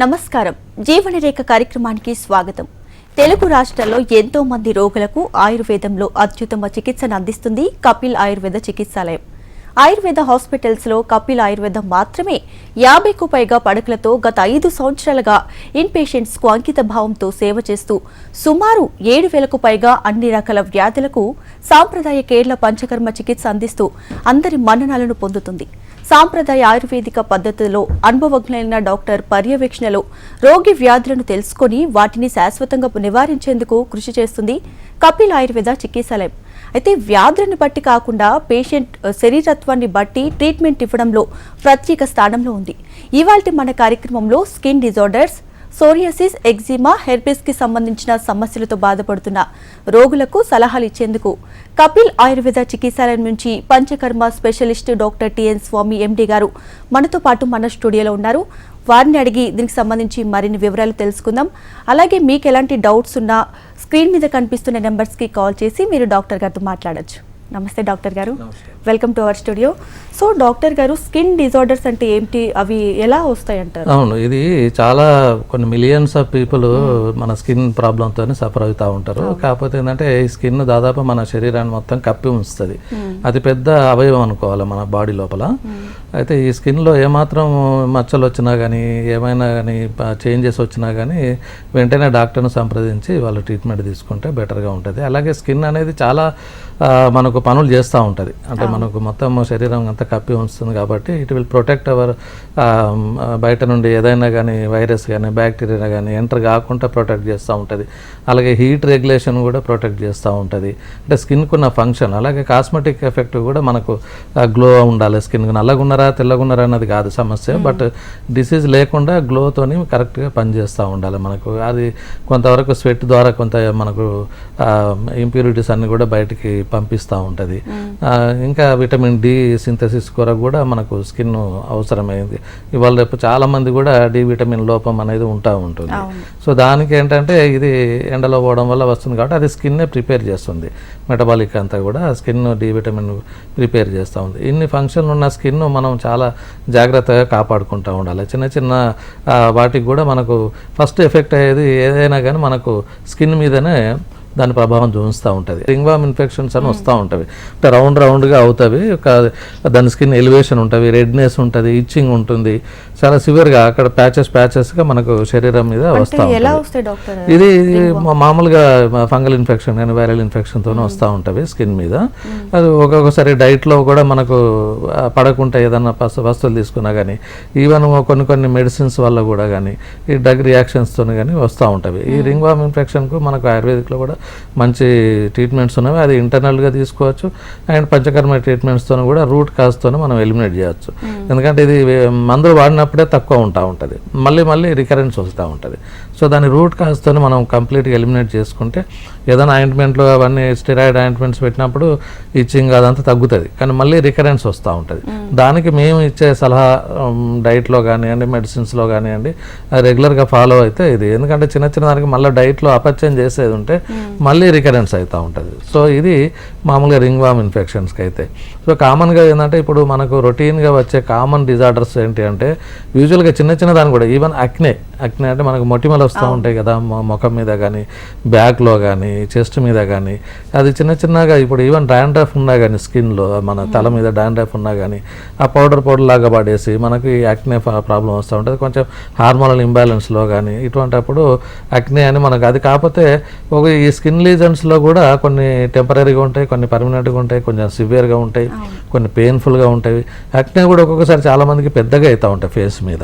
నమస్కారం. జీవనరేఖ కార్యక్రమానికి స్వాగతం. తెలుగు రాష్ట్రాల్లో ఎంతో మంది రోగులకు ఆయుర్వేదంలో అత్యుత్తమ చికిత్సను అందిస్తుంది కపిల్ ఆయుర్వేద చికిత్సాలయం. ఆయుర్వేద హాస్పిటల్స్లో కపిల్ ఆయుర్వేదం మాత్రమే యాభైకు పైగా పడకలతో గత ఐదు సంవత్సరాలుగా ఇన్ పేషెంట్స్కు అంకిత భావంతో సేవ చేస్తూ సుమారు ఏడు వేలకు పైగా అన్ని రకాల వ్యాధులకు సాంప్రదాయ కేరళ పంచకర్మ చికిత్స అందిస్తూ అందరి మన్ననలను పొందుతుంది. సాంప్రదాయ ఆయుర్వేదిక పద్ధతిలో అనుభవజ్ఞులైన డాక్టర్ పర్యవేక్షణలో రోగి వ్యాధులను తెలుసుకొని వాటిని శాశ్వతంగా నివారించేందుకు కృషి చేస్తుంది కపిల్ ఆయుర్వేద చికిత్సాలయం. అయితే వ్యాధులను బట్టి కాకుండా పేషెంట్ శరీరత్వాన్ని బట్టి ట్రీట్మెంట్ ఇవ్వడంలో ప్రత్యేక స్థానంలో ఉంది. ఇవాళ మన కార్యక్రమంలో స్కిన్ డిజార్డర్స్ సోరియాసిస్ ఎగ్జిమా హెర్పిస్కి సంబంధించిన సమస్యలతో బాధపడుతున్న రోగులకు సలహాలు ఇచ్చేందుకు కపిల్ ఆయుర్వేద చికిత్సాలయం నుంచి Panchakarma specialist doctor TN Swamy MD గారు మనతో పాటు మన స్టూడియోలో ఉన్నారు. వారిని అడిగి దీనికి సంబంధించి మరిన్ని వివరాలు తెలుసుకుందాం. అలాగే మీకు ఎలాంటి డౌట్స్ ఉన్నా స్క్రీన్ మీద కనిపిస్తున్న నెంబర్స్కి కాల్ చేసి మీరు డాక్టర్ గారితో మాట్లాడొచ్చు. నమస్తే డాక్టర్ గారు. Welcome to our studio. So doctor గారు స్కిన్ డిజార్డర్స్ అంటే ఏంటి? అవి ఎలా వస్తాయి అంటారు అవును ఇది చాలా కొన్ని మిలియన్స్ ఆఫ్ పీపుల్ మన స్కిన్ ప్రాబ్లంతో సఫర్ అవుతూ ఉంటారు. కాకపోతే ఏంటంటే ఈ స్కిన్ దాదాపు మన శరీరాన్ని మొత్తం కప్పి ఉంచుతుంది. అది పెద్ద అవయవం అనుకోవాలి మన బాడీ లోపల. అయితే ఈ స్కిన్లో ఏమాత్రం మచ్చలు వచ్చినా కానీ ఏమైనా కానీ చేంజెస్ వచ్చినా కానీ వెంటనే డాక్టర్ను సంప్రదించి వాళ్ళు ట్రీట్మెంట్ తీసుకుంటే బెటర్గా ఉంటుంది. అలాగే స్కిన్ అనేది చాలా మనకు పనులు చేస్తూ ఉంటుంది. అంటే మనకు మొత్తం శరీరం అంతా కప్పి ఉంచుతుంది కాబట్టి ఇట్ విల్ ప్రొటెక్ట్ అవర్ బయట నుండి ఏదైనా కానీ వైరస్ కానీ బ్యాక్టీరియా కానీ ఎంటర్ కాకుండా ప్రొటెక్ట్ చేస్తూ ఉంటుంది. అలాగే హీట్ రెగ్యులేషన్ కూడా ప్రొటెక్ట్ చేస్తూ ఉంటుంది. అంటే స్కిన్కు ఉన్న ఫంక్షన్ అలాగే కాస్మెటిక్ ఎఫెక్ట్ కూడా మనకు గ్లో ఉండాలి స్కిన్ నల్లగున్నారా తెల్లగున్నారా అన్నది కాదు సమస్య బట్ డిసీజ్ లేకుండా గ్లోతోని కరెక్ట్గా పనిచేస్తూ ఉండాలి మనకు. అది కొంతవరకు స్వెట్ ద్వారా కొంత మనకు ఇంప్యూరిటీస్ అన్ని కూడా బయటికి పంపిస్తూ ఉంటుంది. ఇంకా విటమిన్ డి సింథసిస్ కొరకు కూడా మనకు స్కిన్ అవసరమైంది. ఇవాళ రేపు చాలా మంది కూడా డి విటమిన్ లోపం అనేది ఉంటా ఉంటుంది. సో దానికి ఏంటంటే ఇది ఎండలో పోవడం వల్ల వస్తుంది కాబట్టి అది స్కిన్నే ప్రిపేర్ చేస్తుంది. మెటబాలిక్ అంతా కూడా స్కిన్ డి విటమిన్ ప్రిపేర్ చేస్తూ ఉంది. ఇన్ని ఫంక్షన్లు ఉన్న స్కిన్ మనం చాలా జాగ్రత్తగా కాపాడుకుంటూ ఉండాలి. చిన్న చిన్న వాటికి కూడా మనకు ఫస్ట్ ఎఫెక్ట్ అయ్యేది ఏదైనా కానీ మనకు స్కిన్ మీదనే దాని ప్రభావం చూపిస్తూ ఉంటుంది. రింగ్వామ్ ఇన్ఫెక్షన్స్ అని వస్తూ ఉంటాయి అంటే రౌండ్ రౌండ్గా అవుతాయి ఒక దాని స్కిన్ ఎలివేషన్ ఉంటుంది రెడ్నెస్ ఉంటుంది ఇచ్చింగ్ ఉంటుంది. చాలా సివియర్గా అక్కడ ప్యాచెస్ ప్యాచెస్గా మనకు శరీరం మీద వస్తూ ఉంటుంది. ఇది మామూలుగా ఫంగల్ ఇన్ఫెక్షన్ కానీ వైరల్ ఇన్ఫెక్షన్తోనే వస్తూ ఉంటవి స్కిన్ మీద. అది ఒక్కొక్కసారి డైట్లో కూడా మనకు పడకుండా ఏదన్నా వస్తువులు తీసుకున్నా కానీ ఈవెన్ కొన్ని కొన్ని మెడిసిన్స్ వల్ల కూడా కానీ ఈ డ్రగ్ రియాక్షన్స్తో కానీ వస్తూ ఉంటవి. ఈ రింగ్ వామ్ ఇన్ఫెక్షన్కు మనకు ఆయుర్వేదిక్లో కూడా మంచి ట్రీట్మెంట్స్ ఉన్నవి అది ఇంటర్నల్గా తీసుకోవచ్చు. అండ్ పంచకర్మ ట్రీట్మెంట్స్తో కూడా రూట్ కాజ్తో మనం ఎలిమినేట్ చేయొచ్చు. ఎందుకంటే ఇది మందులు వాడినప్పుడే తక్కువ ఉంటా ఉంటుంది. మళ్ళీ మళ్ళీ రికరెన్స్ వస్తూ ఉంటుంది. సో దాని రూట్ కాజ్తో మనం కంప్లీట్గా ఎలిమినేట్ చేసుకుంటే ఏదైనా ఆయింట్మెంట్లు అవన్నీ స్టెరాయిడ్ ఆయింట్మెంట్స్ పెట్టినప్పుడు ఇచ్చింగ్ అదంతా తగ్గుతుంది. కానీ మళ్ళీ రికరెన్స్ వస్తూ ఉంటుంది. దానికి మేము ఇచ్చే సలహా డైట్లో కానివ్వండి మెడిసిన్స్లో కానివ్వండి రెగ్యులర్గా ఫాలో అయితే ఇది. ఎందుకంటే చిన్న చిన్న దానికి మళ్ళీ డైట్లో అపత్యం చేసేది ఉంటే మళ్ళీ రికరెన్స్ అవుతూ ఉంటుంది. సో ఇది మామూలుగా రింగ్ వామ్ ఇన్ఫెక్షన్స్కి అయితే సో కామన్గా ఏంటంటే ఇప్పుడు మనకు రొటీన్గా వచ్చే కామన్ డిజార్డర్స్ ఏంటి అంటే యూజువల్గా చిన్న చిన్న దాని కూడా ఈవెన్ అక్నే అక్నే అంటే మనకు మొటిమలు వస్తూ ఉంటాయి కదా ముఖం మీద కానీ బ్యాక్లో కానీ చెస్ట్ మీద కానీ అది చిన్న చిన్నగా ఇప్పుడు ఈవెన్ డాండ్రఫ్ ఉన్నా కానీ స్కిన్లో మన తల మీద డాండ్రఫ్ ఉన్నా కానీ ఆ పౌడర్ పౌడర్ లాగా పడేసి మనకి అక్నే ప్రాబ్లం వస్తూ ఉంటుంది. కొంచెం హార్మోనల్ ఇంబ్యాలెన్స్లో కానీ ఇటువంటప్పుడు అక్నే అని మనకు అది కాకపోతే ఒక ఈ స్కిన్ లీజన్స్లో కూడా కొన్ని టెంపరీగా ఉంటాయి కొన్ని పర్మనెంట్గా ఉంటాయి కొంచెం సివియర్గా ఉంటాయి కొన్ని పెయిన్ఫుల్గా ఉంటాయి. అక్నే కూడా ఒక్కొక్కసారి చాలా మందికి పెద్దగా అవుతూ ఉంటాయి ఫేస్ మీద.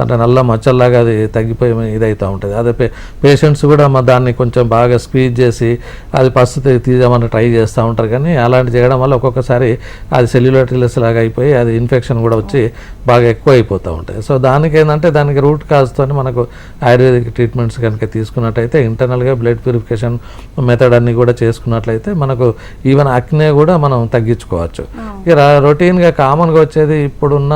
అంటే నల్ల మచ్చల్లాగా అది తగ్గిపోయి ఇది అవుతూ ఉంటుంది అదే పే పేషెంట్స్ కూడా మా దాన్ని కొంచెం బాగా స్క్వీజ్ చేసి అది ఫస్ట్ తీద్దామని ట్రై చేస్తూ ఉంటారు. కానీ అలాంటి చేయడం వల్ల ఒక్కొక్కసారి అది సెల్యులైటిలస్ లాగా అయిపోయి అది ఇన్ఫెక్షన్ కూడా వచ్చి బాగా ఎక్కువ అయిపోతూ ఉంటాయి. సో దానికి ఏంటంటే దానికి రూట్ కాజ్తో మనకు ఆయుర్వేదిక్ ట్రీట్మెంట్స్ కనుక తీసుకున్నట్టయితే ఇంటర్నల్గా బ్లడ్ ప్యూరిఫికేషన్ మెథడ్ అన్ని కూడా చేసుకున్నట్లయితే మనకు ఈవెన్ అక్నే కూడా మనం తగ్గించుకోవచ్చు. ఇక రొటీన్గా కామన్గా వచ్చేది ఇప్పుడున్న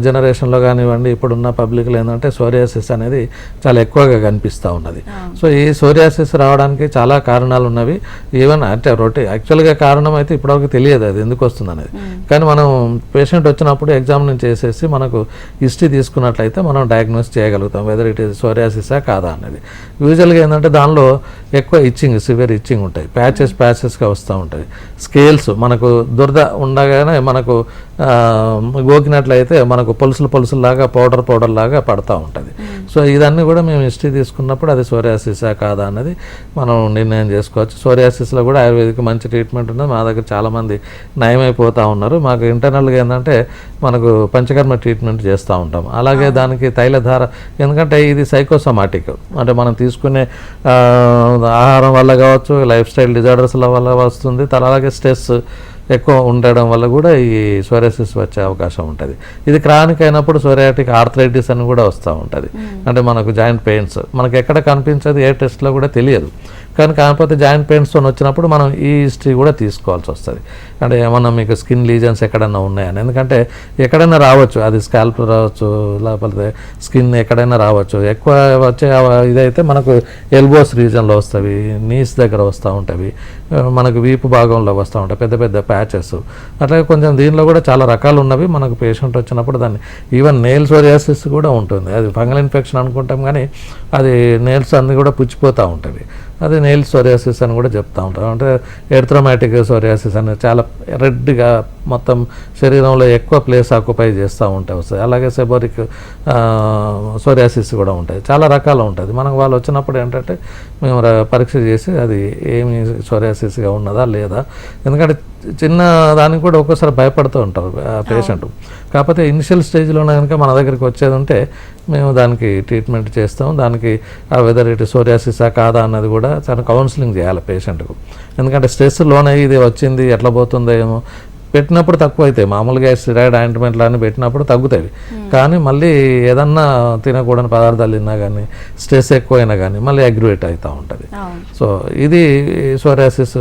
జనరేషన్లో కానివ్వండి ఇప్పుడున్న పబ్లిక్లో ఏంటంటే సోరియాసిస్ అనేది చాలా ఎక్కువగా కనిపిస్తూ ఉన్నది. సో ఈ సోరియాసిస్ రావడానికి చాలా కారణాలు ఉన్నవి. ఈవెన్ అంటే రొటీ యాక్చువల్గా కారణం అయితే ఇప్పటివరకు తెలియదు అది ఎందుకు వస్తుంది అనేది కానీ మనం పేషెంట్ వచ్చినప్పుడు ఎగ్జామిన్ చేసేసి మనకు హిస్టరీ తీసుకున్నట్లయితే మనం డయాగ్నోస్ చేయగలుగుతాం వెదర్ ఇట్ ఈస్ సోరియాసిసా కాదా అనేది. యూజువల్గా ఏంటంటే దానిలో ఎక్కువ ఇచ్చింగ్ సివియర్ ఇచ్చింగ్ ఉంటాయి. ప్యాచెస్ ప్యాచెస్గా వస్తూ ఉంటాయి. స్కేల్స్ మనకు దురద ఉండగానే మనకు ఆ, గోకినట్లయితే మనకు పొలుసులు పొలుసులాగా పౌడర్ పౌడర్ లాగా పడతా ఉంటుంది. సో ఇదన్నీ కూడా మేము హిస్టరీ తీసుకున్నప్పుడు అది సోరియాసిసా కాదా అన్నది మనం నిర్ణయం చేసుకోవచ్చు. సోరియాసిస్లో కూడా ఆయుర్వేదిక్ మంచి ట్రీట్మెంట్ ఉన్నది. మా దగ్గర చాలామంది నయమైపోతూ ఉన్నారు. మాకు ఇంటర్నల్గా ఏంటంటే మనకు పంచకర్మ ట్రీట్మెంట్ చేస్తూ ఉంటాం. అలాగే దానికి తైలధార ఎందుకంటే ఇది సైకోసమాటిక్. అంటే మనం తీసుకునే ఆహారం వల్ల కావచ్చు లైఫ్ స్టైల్ డిజార్డర్స్ల వల్ల వస్తుంది. అలాగే స్ట్రెస్ ఎక్కువ ఉండడం వల్ల కూడా ఈ సోరియాసిస్ వచ్చే అవకాశం ఉంటుంది. ఇది క్రానిక్ అయినప్పుడు సోరియాటిక్ ఆర్థరైటిస్ అని కూడా వస్తూ ఉంటుంది. అంటే మనకు జాయింట్ పెయిన్స్ మనకి ఎక్కడ కనిపించదు ఏ టెస్ట్లో కూడా తెలియదు. కానీ కాకపోతే జాయింట్ పెయిన్స్తో వచ్చినప్పుడు మనం ఈ హిస్టరీ కూడా తీసుకోవాల్సి వస్తుంది. అంటే ఏమన్నా మీకు స్కిన్ లీజన్స్ ఎక్కడైనా ఉన్నాయని. ఎందుకంటే ఎక్కడైనా రావచ్చు అది స్కాల్ప్ రావచ్చు లేకపోతే స్కిన్ ఎక్కడైనా రావచ్చు. ఎక్కువ వచ్చే ఇదైతే మనకు ఎల్బోస్ రీజన్లో వస్తాయి నీస్ దగ్గర వస్తూ ఉంటాయి మనకు వీపు భాగంలో వస్తూ ఉంటాయి పెద్ద పెద్ద ప్యాచెస్. అట్లాగే కొంచెం దీనిలో కూడా చాలా రకాలు ఉన్నవి మనకు పేషెంట్ వచ్చినప్పుడు దాన్ని ఈవెన్ నెయిల్స్ ఓరియాసిస్ కూడా ఉంటుంది. అది ఫంగల్ ఇన్ఫెక్షన్ అనుకుంటాం కానీ అది నెయిల్స్ అన్నీ కూడా పుచ్చిపోతూ ఉంటుంది అది నెయిల్ సోరియాసిస్ అని కూడా చెప్తా ఉంటాం అంటే ఎర్థ్రమాటిక్ సోరియాసిస్ అనేది చాలా రెడ్గా మొత్తం శరీరంలో ఎక్కువ ప్లేస్ ఆక్యుపై చేస్తూ ఉంటాయి వస్తాయి. అలాగే సెబోరిక్ సోరియాసిస్ కూడా ఉంటాయి. చాలా రకాలు ఉంటుంది మనకు వాళ్ళు వచ్చినప్పుడు ఏంటంటే మేము పరీక్ష చేసి అది ఏమి సోరియాసిస్గా ఉన్నదా లేదా? ఎందుకంటే చిన్న దానికి కూడా ఒక్కోసారి భయపడుతూ ఉంటారు పేషెంట్ కాకపోతే ఇనిషియల్ స్టేజ్లోనే కనుక మన దగ్గరికి వచ్చేది ఉంటే మేము దానికి ట్రీట్మెంట్ చేస్తాం. దానికి ఆ వెదర్ ఇటు సోరియాసిసా కాదా అన్నది కూడా చాలా కౌన్సిలింగ్ చేయాలి పేషెంట్కు ఎందుకంటే స్ట్రెస్ లోన్ ఇది వచ్చింది ఎట్లా పోతుందో ఏమో పెట్టినప్పుడు తక్కువ అవుతాయి మామూలుగా స్టిరాయిడ్ ఆయింట్మెంట్లు అని పెట్టినప్పుడు తగ్గుతాయి. కానీ మళ్ళీ ఏదన్నా తినకూడని పదార్థాలు తిన్నా కానీ స్ట్రెస్ ఎక్కువైనా కానీ మళ్ళీ అగ్రివేట్ అవుతూ ఉంటుంది. సో ఇది సోరియాసిస్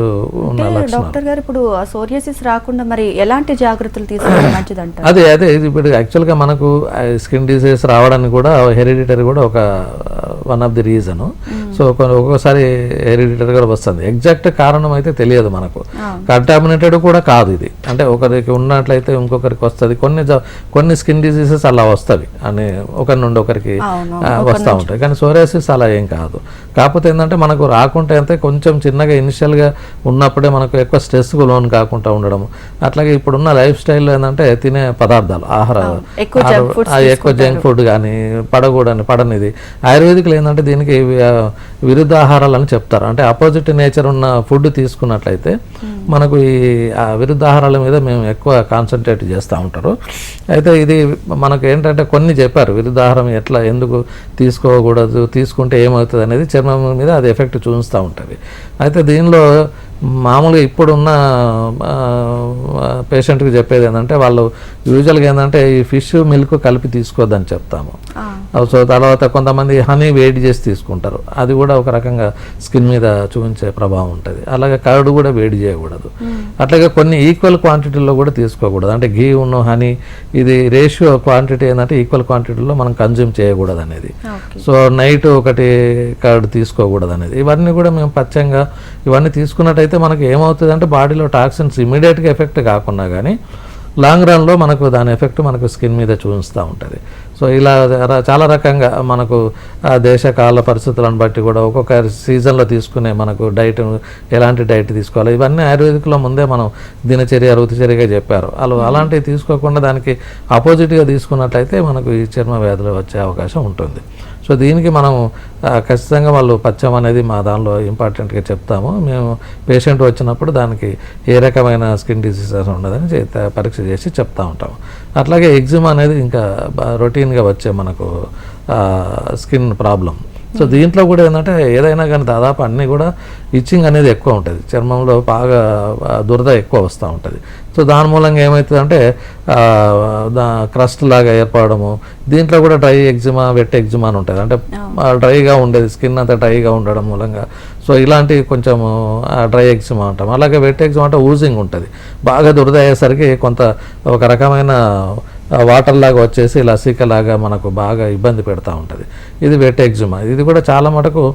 ఉన్న డాక్టర్ గారు ఇప్పుడు సోరియాసిస్ రాకుండా మరి ఎలాంటి జాగ్రత్తలు తీసుకోవడం అదే అదే ఇది ఇప్పుడు యాక్చువల్గా మనకు స్కిన్ డిసీజ్ రావడానికి కూడా హెరిడిటరీ కూడా ఒక one of the reason. So ఒక్కొక్కసారి హెరిడిటరీ కూడా వస్తుంది. ఎగ్జాక్ట్ కారణం అయితే తెలియదు మనకు. కంటామినేటెడ్ కూడా కాదు ఇది. అంటే ఒకరికి ఉన్నట్లయితే ఇంకొకరికి వస్తుంది. కొన్ని కొన్ని స్కిన్ డిసీజెస్ అలా వస్తవి. అని ఒకరి నుండి ఒకరికి వస్తూ ఉంటాయి. కానీ సోరియాసిస్ అలా ఏం కాదు. కాకపోతే ఏంటంటే మనకు రాకుంటే అంతే కొంచెం చిన్నగా ఇనిషియల్గా ఉన్నప్పుడే మనకు ఎక్కువ స్ట్రెస్కు లోన్ కాకుండా ఉండడం. అట్లాగే ఇప్పుడున్న లైఫ్ స్టైల్లో ఏంటంటే తినే పదార్థాలు ఆహార ఎక్కువ జంక్ ఫుడ్ కానీ పడకూడని పడనిది. ఆయుర్వేదిక్లో ఏంటంటే దీనికి ఆ, విరుద్ధ ఆహారాలు అని చెప్తారు. అంటే అపోజిట్ నేచర్ ఉన్న ఫుడ్ తీసుకున్నట్లయితే మనకు ఈ ఆ, విరుద్ధ ఆహారాల మీద మేము ఎక్కువ కాన్సన్ట్రేట్ చేస్తూ ఉంటారు. అయితే ఇది మనకు ఏంటంటే కొన్ని చెప్పారు విరుద్ధ ఆహారం ఎట్లా ఎందుకు తీసుకోకూడదు తీసుకుంటే ఏమవుతుంది అనేది చర్మం మీద అది ఎఫెక్ట్ చూపిస్తూ ఉంటుంది. అయితే దీనిలో మామూలుగా ఇప్పుడున్న పేషెంట్కి చెప్పేది ఏంటంటే వాళ్ళు యూజువల్గా ఏంటంటే ఈ ఫిష్ మిల్క్ కలిపి తీసుకోవద్దని చెప్తాము. సో తర్వాత కొంతమంది హనీ వేడి చేసి తీసుకుంటారు. అది కూడా ఒక రకంగా స్కిన్ మీద చూపించే ప్రభావం ఉంటుంది. అలాగే కర్డ్ కూడా వేడి చేయకూడదు. అట్లాగే కొన్ని ఈక్వల్ క్వాంటిటీలో కూడా తీసుకోకూడదు. అంటే ఘీ ఉన్న హనీ ఇది రేషియో క్వాంటిటీ ఏంటంటే ఈక్వల్ క్వాంటిటీలో మనం కన్జ్యూమ్ చేయకూడదు అనేది. సో నైట్ ఒకటి కర్డ్ తీసుకోకూడదు అనేది. ఇవన్నీ కూడా మేము పచ్చంగా ఇవన్నీ తీసుకున్నట్టయితే మనకి ఏమవుతుంది అంటే బాడీలో టాక్సిన్స్ ఇమీడియట్గా ఎఫెక్ట్ కాకుండా కానీ లాంగ్ రన్లో మనకు దాని ఎఫెక్ట్ మనకు స్కిన్ మీద చూపిస్తూ ఉంటుంది. సో ఇలా చాలా రకంగా మనకు దేశ కాల పరిస్థితులను బట్టి కూడా ఒక్కొక్క సీజన్లో తీసుకునే మనకు డైట్ ఎలాంటి డైట్ తీసుకోవాలి? ఇవన్నీ ఆయుర్వేదిక్లో ముందే మనం దినచర్య రుతుచర్యగా చెప్పారు. అలా అలాంటివి తీసుకోకుండా దానికి ఆపోజిట్గా తీసుకున్నట్లయితే మనకు ఈ చర్మ వ్యాధులు వచ్చే అవకాశం ఉంటుంది. సో దీనికి మనం ఖచ్చితంగా వాళ్ళు పచ్చం అనేది మా దానిలో ఇంపార్టెంట్గా చెప్తాము. మేము పేషెంట్ వచ్చినప్పుడు దానికి ఏ రకమైన స్కిన్ డిసీజెస్ ఉన్నదని చే- పరీక్ష చేసి చెప్తా ఉంటాము అట్లాగే ఎగ్జిమ్ అనేది ఇంకా రొటీన్గా వచ్చే మనకు స్కిన్ ప్రాబ్లం సో దీంట్లో కూడా ఏంటంటే ఏదైనా కానీ దాదాపు అన్నీ కూడా ఇచ్చింగ్ అనేది ఎక్కువ ఉంటుంది. చర్మంలో బాగా దురద ఎక్కువ వస్తూ ఉంటుంది. సో దాని మూలంగా ఏమవుతుందంటే క్రస్ట్ లాగా ఏర్పడము. దీంట్లో కూడా డ్రై ఎగ్జిమా వెట్ ఎగ్జిమా అని ఉంటుంది అంటే డ్రైగా ఉండేది స్కిన్ అంతా డ్రైగా ఉండడం మూలంగా. సో ఇలాంటి కొంచెం డ్రై ఎగ్జిమా అంటాం. అలాగే వెట్ ఎగ్జిమా అంటే ఊజింగ్ ఉంటుంది. బాగా దురద అయ్యేసరికి కొంత ఒక రకమైన వాటర్ లాగా వచ్చేసి లసిక లాగా మనకు బాగా ఇబ్బంది పెడతా ఉంటుంది. ఇది వెట్ ఎగ్జిమా. ఇది కూడా చాలా మటుకు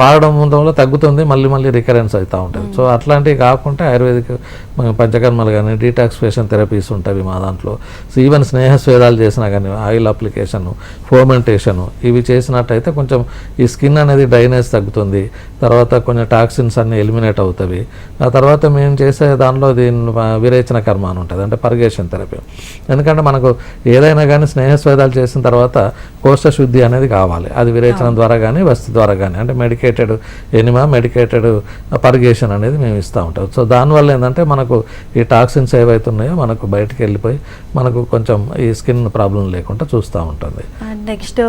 వాడడం వల్ల తగ్గుతుంది మళ్ళీ మళ్ళీ రికరెన్స్ అవుతూ ఉంటుంది. సో అట్లాంటివి కాకుండా ఆయుర్వేదిక్ పంచకర్మలు కానీ డీటాక్సిఫికేషన్ థెరపీస్ ఉంటాయి మా దాంట్లో. సో ఈవెన్ స్నేహ స్వేదాలు చేసినా కానీ ఆయిల్ అప్లికేషన్ ఫోమెంటేషన్ ఇవి చేసినట్టయితే కొంచెం ఈ స్కిన్ అనేది డ్రైనేజ్ తగ్గుతుంది. తర్వాత కొంచెం టాక్సిన్స్ అన్ని ఎలిమినేట్ అవుతాయి ఆ తర్వాత మేము చేసే దానిలో దీని విరేచన కర్మ అని ఉంటుంది అంటే పర్గేషన్ థెరపీ. ఎందుకంటే మనకు ఏదైనా కానీ స్నేహ స్వేదాలు చేసిన తర్వాత కోష్ట శుద్ధి అనేది కావాలి. అది విరేచనం ద్వారా కానీ వస్తు ద్వారా కానీ అంటే మెడికేటెడ్ ఎనిమా మెడికేటెడ్ పర్గేషన్ అనేది మేము ఇస్తూ ఉంటాం. సో దానివల్ల ఏంటంటే మనకు ఈ టాక్సిన్స్ ఏవైతే ఉన్నాయో మనకు బయటికి వెళ్ళిపోయి మనకు కొంచెం ఈ స్కిన్ ప్రాబ్లం లేకుండా చూస్తూ ఉంటుంది. నెక్స్ట్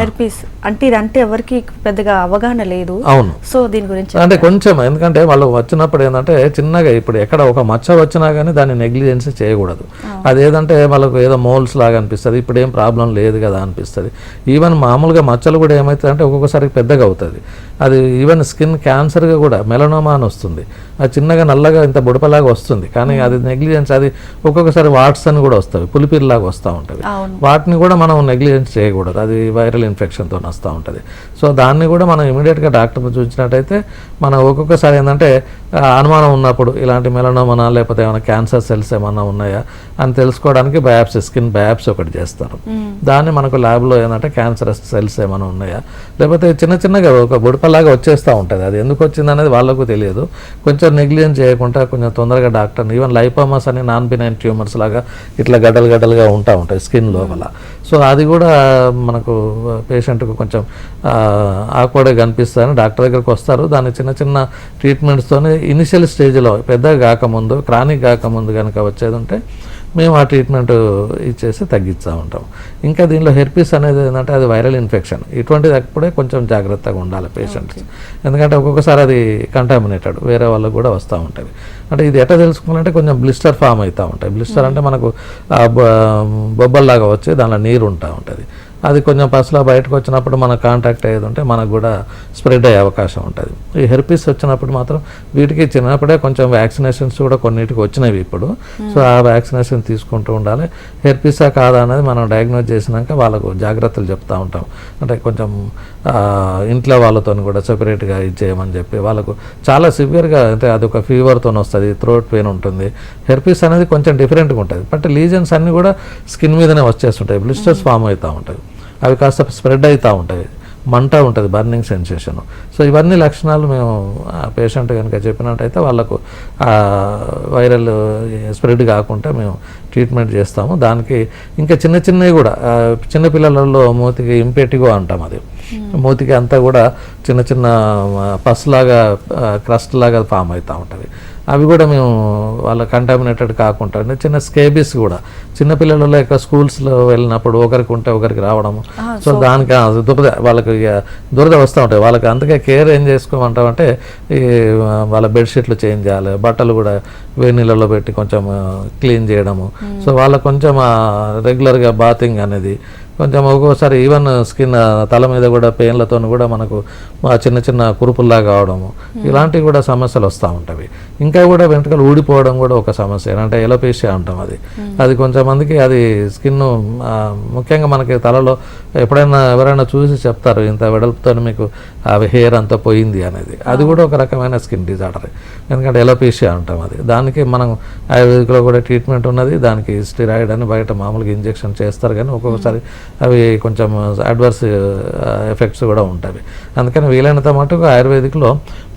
హెర్పీస్ అంటే ఇదంటే ఎవరికి పెద్దగా అవగాహన లేదు. అవును. సో దీని గురించి అంటే కొంచెం ఎందుకంటే వాళ్ళు వచ్చినప్పుడు ఏంటంటే చిన్నగా ఇప్పుడు ఎక్కడ ఒక మచ్చ వచ్చినా కానీ దాన్ని నెగ్లిజెన్స్ చేయకూడదు. అదేదంటే వాళ్ళకు ఏదో మోల్స్ లాగా అనిపిస్తుంది ఇప్పుడు ఏం ప్రాబ్లం లేదు కదా అనిపిస్తుంది. ఈవెన్ మామూలుగా మచ్చలు కూడా ఏమవుతుంది అంటే ఒక్కొక్కసారి పెద్దగా అవుతుంది. అది ఈవెన్ స్కిన్ క్యాన్సర్గా కూడా మెలనోమా అని వస్తుంది. అది చిన్నగా నల్లగా ఇంత బుడపలాగా వస్తుంది. కానీ అది నెగ్లిజెన్స్ అది ఒక్కొక్కసారి వాట్స్ అని కూడా వస్తాయి. పులిపిరిలాగా వస్తూ ఉంటుంది. వాటిని కూడా మనం నెగ్లిజెన్స్ చేయకూడదు. అది వైరల్ ఇన్ఫెక్షన్తో వస్తూ ఉంటుంది. సో దాన్ని కూడా మనం ఇమీడియట్గా డాక్టర్ని చూసినట్టయితే మనం ఒక్కొక్కసారి ఏంటంటే అనుమానం ఉన్నప్పుడు ఇలాంటి మెలనోమనా లేకపోతే ఏమైనా క్యాన్సర్ సెల్స్ ఏమన్నా ఉన్నాయా? అని తెలుసుకోవడానికి బయాప్సీ స్కిన్ బయాప్సీ ఒకటి చేస్తారు. దాన్ని మనకు ల్యాబ్లో ఏంటంటే క్యాన్సరస్ సెల్స్ ఏమైనా ఉన్నాయా? లేకపోతే చిన్న చిన్నగా ఒక బుడపలాగా వచ్చేస్తూ ఉంటుంది. అది ఎందుకు వచ్చింది అనేది వాళ్ళకు తెలియదు. కొంచెం నెగ్లిజెన్స్ చేయకుండా కొంచెం తొందరగా డాక్టర్ని ఈవెన్ లైపోమస్ అని నాన్ బినైన్ ట్యూమర్స్ లాగా ఇట్లా గడ్డలు గడ్డలుగా ఉంటా ఉంటాయి స్కిన్ లోపల. సో అది కూడా మనకు పేషెంట్కు కొంచెం ఆక్వర్డ్గా కనిపిస్తుందని డాక్టర్ దగ్గరికి వస్తారు. దాని చిన్న చిన్న ట్రీట్మెంట్స్తోనే ఇనిషియల్ స్టేజ్లో పెద్దగా కాకముందు క్రానిక్ కాకముందు కనుక వచ్చేది ఉంటే మేము ఆ ట్రీట్మెంట్ ఇచ్చేసి తగ్గిస్తూ ఉంటాం. ఇంకా దీనిలో హెర్పీస్ అనేది ఏంటంటే అది వైరల్ ఇన్ఫెక్షన్ ఇటువంటిది అప్పుడే కొంచెం జాగ్రత్తగా ఉండాలి పేషెంట్స్ ఎందుకంటే ఒక్కొక్కసారి అది కంటామినేటెడ్ వేరే వాళ్ళకు కూడా వస్తూ ఉంటుంది. అంటే ఇది ఎట్లా తెలుసుకోవాలంటే కొంచెం బ్లిస్టర్ ఫామ్ అవుతూ ఉంటాయి. బ్లిస్టర్ అంటే మనకు బొబ్బల్లాగా వచ్చి దానిలో నీరు ఉంటా ఉంటుంది. అది కొంచెం పసలా బయటకు వచ్చినప్పుడు మన కాంటాక్ట్ అయ్యేది ఉంటే మనకు కూడా స్ప్రెడ్ అయ్యే అవకాశం ఉంటుంది. ఈ హెర్పీస్ వచ్చినప్పుడు మాత్రం వీటికి చిన్నప్పుడే కొంచెం వ్యాక్సినేషన్స్ కూడా కొన్నిటికి వచ్చినవి ఇప్పుడు. సో ఆ వ్యాక్సినేషన్ తీసుకుంటూ ఉండాలి. హెర్పీసా కాదా అనేది మనం డయాగ్నోజ్ చేసినాక వాళ్ళకు జాగ్రత్తలు చెప్తూ ఉంటాం. అంటే కొంచెం ఇంట్లో వాళ్ళతో కూడా సెపరేట్గా ఇచ్చేయమని చెప్పి వాళ్ళకు చాలా సివియర్గా అంటే అది ఒక ఫీవర్తో వస్తుంది థ్రోట్ పెయిన్ ఉంటుంది. హెర్పీస్ అనేది కొంచెం డిఫరెంట్గా ఉంటుంది. బట్ లీజన్స్ అన్నీ కూడా స్కిన్ మీదనే వచ్చేస్తుంటాయి. బ్లిస్టర్స్ ఫామ్ అవుతూ ఉంటాయి అవి కాస్త స్ప్రెడ్ అవుతూ ఉంటాయి. మంట ఉంటుంది బర్నింగ్ సెన్సేషన్ సో ఇవన్నీ లక్షణాలు మేము పేషెంట్ కనుక చెప్పినట్టయితే వాళ్ళకు వైరల్ స్ప్రెడ్ కాకుండా మేము ట్రీట్మెంట్ చేస్తాము. దానికి ఇంకా చిన్న చిన్నవి కూడా ఆ, చిన్న పిల్లలలో మూతికి ఇంపెటిగో అంటాం అది. మూతికి అంతా కూడా చిన్న చిన్న ఆ, పసులాగా క్రస్ట్ లాగా ఫామ్ అవుతూ ఉంటుంది. అవి కూడా మేము వాళ్ళ కంటామినేటెడ్ కాకుండా చిన్న స్కేబీస్ కూడా. చిన్నపిల్లలలో ఎక్కువ స్కూల్స్లో వెళ్ళినప్పుడు ఒకరికి ఉంటే ఒకరికి రావడము. సో దానికి దురద వాళ్ళకి ఇక దురద వస్తూ ఉంటాయి. వాళ్ళకి అందుకే కేర్ ఏం చేసుకోమంటామంటే ఈ వాళ్ళ బెడ్షీట్లు చేంజ్ చేయాలి. బట్టలు కూడా వేడి నీళ్ళలో పెట్టి కొంచెం క్లీన్ చేయడము. సో వాళ్ళకి కొంచెం రెగ్యులర్గా బాతింగ్ అనేది కొంచెం ఒక్కోసారి ఈవెన్ స్కిన్ తల మీద కూడా పెయిన్లతో కూడా మనకు చిన్న చిన్న కురుపుల్లాగా కావడము ఇలాంటివి కూడా సమస్యలు వస్తూ ఉంటాయి. ఇంకా కూడా వెంట్రుకలు ఊడిపోవడం కూడా ఒక సమస్య అంటే ఎలోపేషియా అంటాం అది. అది కొంచెం మందికి అది స్కిన్ ముఖ్యంగా మనకి తలలో ఎప్పుడైనా ఎవరైనా చూసి చెప్తారు ఇంత వెడల్పుతో మీకు ఆ హెయిర్ అంతా పోయింది అనేది. అది కూడా ఒక రకమైన స్కిన్ డిజార్డర్. ఎందుకంటే ఎలోపేషియా అంటాం అది. దానికి మనం ఆయుర్వేదిక్లో కూడా ట్రీట్మెంట్ ఉన్నది దానికి స్టిరాయిడ్ అని బయట మామూలుగా ఇంజెక్షన్ చేస్తారు కానీ ఒక్కొక్కసారి అవి కొంచెం అడ్వర్స్ ఎఫెక్ట్స్ కూడా ఉంటాయి. అందుకని వీలైనంత మటుకు ఆయుర్వేదిక్లో